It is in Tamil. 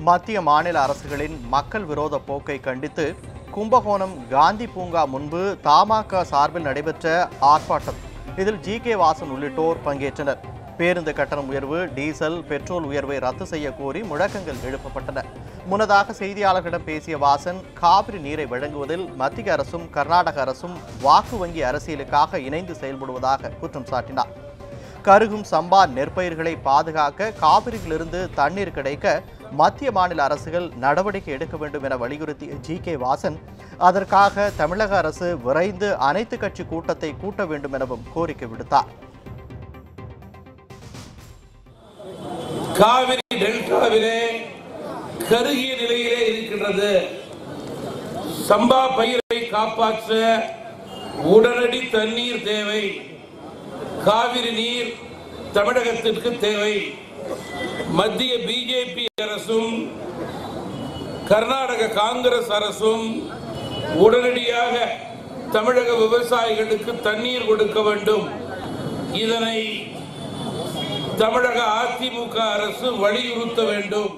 மத்திய மாநில அரசுகளின் மக்கள் விரோத போக்கை கண்டித்து கும்பகோணம் காந்தி பூங்கா முன்பு தமாக சார்பில் நடைபெற்ற ஆர்ப்பாட்டம். இதில் ஜி. கே. வாசன் உள்ளிட்டோர் பங்கேற்றனர். பேருந்து கட்டணம் உயர்வு டீசல் பெட்ரோல் உயர்வை ரத்து செய்ய கோரி முழக்கங்கள் எழுப்பப்பட்டன. முன்னதாக செய்தியாளர்களிடம் பேசிய வாசன் காவிரி நீரை வழங்குவதில் மத்திய அரசும் கர்நாடக அரசும் வாக்கு வங்கி அரசியலுக்காக இணைந்து செயல்படுவதாக குற்றம் சாட்டினார். கருகும் சம்பா நெற்பயிர்களை பாதுகாக்க காவிரியிலிருந்து தண்ணீர் கிடைக்க மத்திய மாநில அரசுகள் நடவடிக்கை எடுக்க வேண்டும் என வலியுறுத்திய ஜி கே வாசன். அதற்காக தமிழக அரசு விரைந்து அனைத்து கட்சி கூட்டத்தை கூட்ட வேண்டும் எனவும் கோரிக்கை விடுத்தார். காவிரி டெல்டாவிலே கருகிய நிலையிலே இருக்கின்றது. சம்பா பயிரை காப்பாற்ற உடனடி தண்ணீர் தேவை. காவிரி நீர் தமிழகத்திற்கு தேவை. மத்திய பிஜேபி அரசும் கர்நாடக காங்கிரஸ் அரசும் உடனடியாக தமிழக விவசாயிகளுக்கு தண்ணீர் கொடுக்க வேண்டும். இதனை தமிழக அதிமுக அரசு வலியுறுத்த வேண்டும்.